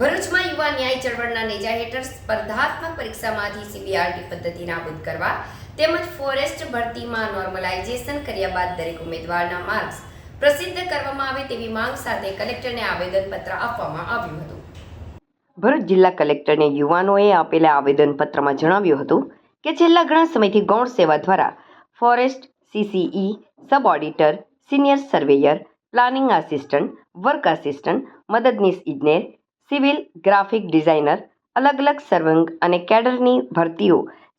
ભરૂચમાં યુવા ન્યાય ચળવળના નેજા હેઠળ સ્પર્ધાત્મક પરીક્ષામાંથી સીબીઆરટી પદ્ધતિ નાબૂદ કરવા તેમજ ફોરેસ્ટ ભરતીમાં નોર્મલાઇઝેશન કર્યા બાદ દરેક ઉમેદવારના માર્ક્સ પ્રસિદ્ધ કરવામાં આવે તેવી માંગ સાથે કલેક્ટરને આવેદનપત્ર આપવામાં આવ્યું હતું. ભરૂચ જિલ્લા કલેક્ટરને યુવાનોએ આપેલા આવેદનપત્રમાં જણાવ્યું હતું કે છેલ્લા ઘણા સમયથી ગૌણ સેવા દ્વારા forest CCE sub auditor, senior surveyor, planning assistant, work assistant, મદદનીશ ઇજનેર સિવિલ, ગ્રાફિક ડિઝાઇનર અલગ અલગ સર્વંગ અને કેડરની ભરતીઓ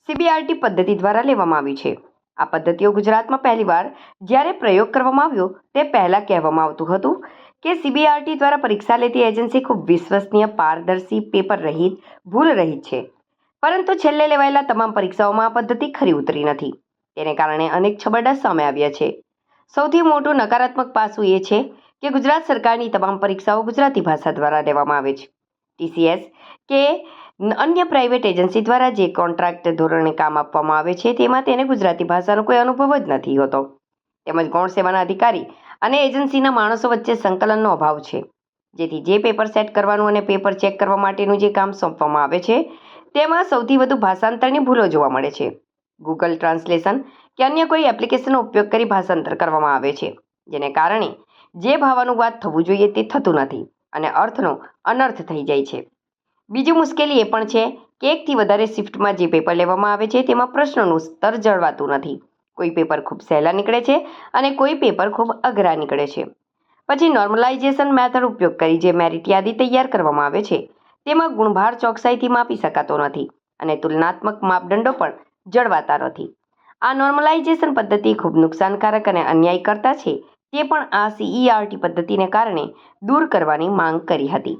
સીબીઆરટી પદ્ધતિ દ્વારા લેવામાં આવી છે. આ પદ્ધતિઓ ગુજરાતમાં પહેલીવાર જ્યારે પ્રયોગ કરવામાં આવ્યો, તે પહેલાં કહેવામાં આવતું હતું કે સીબીઆરટી દ્વારા પરીક્ષા લેતી એજન્સી ખૂબ વિશ્વસનીય, પારદર્શી, પેપર રહિત, ભૂલ રહિત છે. પરંતુ છેલ્લે લેવાયેલા તમામ પરીક્ષાઓમાં આ પદ્ધતિ ખરી ઉતરી નથી. તેને કારણે અનેક છબરડા સામે આવ્યા છે. સૌથી મોટું નકારાત્મક પાસું એ છે કે ગુજરાત સરકારની તમામ પરીક્ષાઓ ગુજરાતી ભાષા દ્વારા લેવામાં આવે છે. ટીસીએસ કે અન્ય પ્રાઇવેટ એજન્સી દ્વારા જે કોન્ટ્રાક્ટ ધોરણે કામ આપવામાં આવે છે, તેમાં તેને ગુજરાતી ભાષાનો કોઈ અનુભવ જ નથી હોતો. તેમજ ગૌણ સેવાના અધિકારી અને એજન્સીના માણસો વચ્ચે સંકલનનો અભાવ છે. જેથી જે પેપર સેટ કરવાનું અને પેપર ચેક કરવા માટેનું જે કામ સોંપવામાં આવે છે, તેમાં સૌથી વધુ ભાષાંતરની ભૂલો જોવા મળે છે. ગૂગલ ટ્રાન્સલેશન કે અન્ય કોઈ એપ્લિકેશનનો ઉપયોગ કરી ભાષાંતર કરવામાં આવે છે. જેને કારણે જે ભાવાનુવાદ થવું જોઈએ તે થતું નથી અને અર્થનો અનર્થ થઈ જાય છે. બીજી મુશ્કેલી એ પણ છે કે એકથી વધારે શિફ્ટમાં જે પેપર લેવામાં આવે છે તેમાં પ્રશ્નોનું સ્તર જળવાતું નથી. કોઈ પેપર ખૂબ સહેલા નીકળે છે અને કોઈ પેપર ખૂબ અઘરા નીકળે છે. પછી નોર્મલાઇઝેશન મેથડ ઉપયોગ કરી જે મેરિટ યાદી તૈયાર કરવામાં આવે છે તેમાં ગુણભાર ચોકસાઈથી માપી શકાતો નથી અને તુલનાત્મક માપદંડો પણ જળવાતા નથી. આ નોર્મલાઇઝેશન પદ્ધતિ ખૂબ નુકસાનકારક અને અન્યાયકર્તા છે તે પણ આ સીઈઆરટી પદ્ધતિને કારણે દૂર કરવાની માંગ કરી હતી.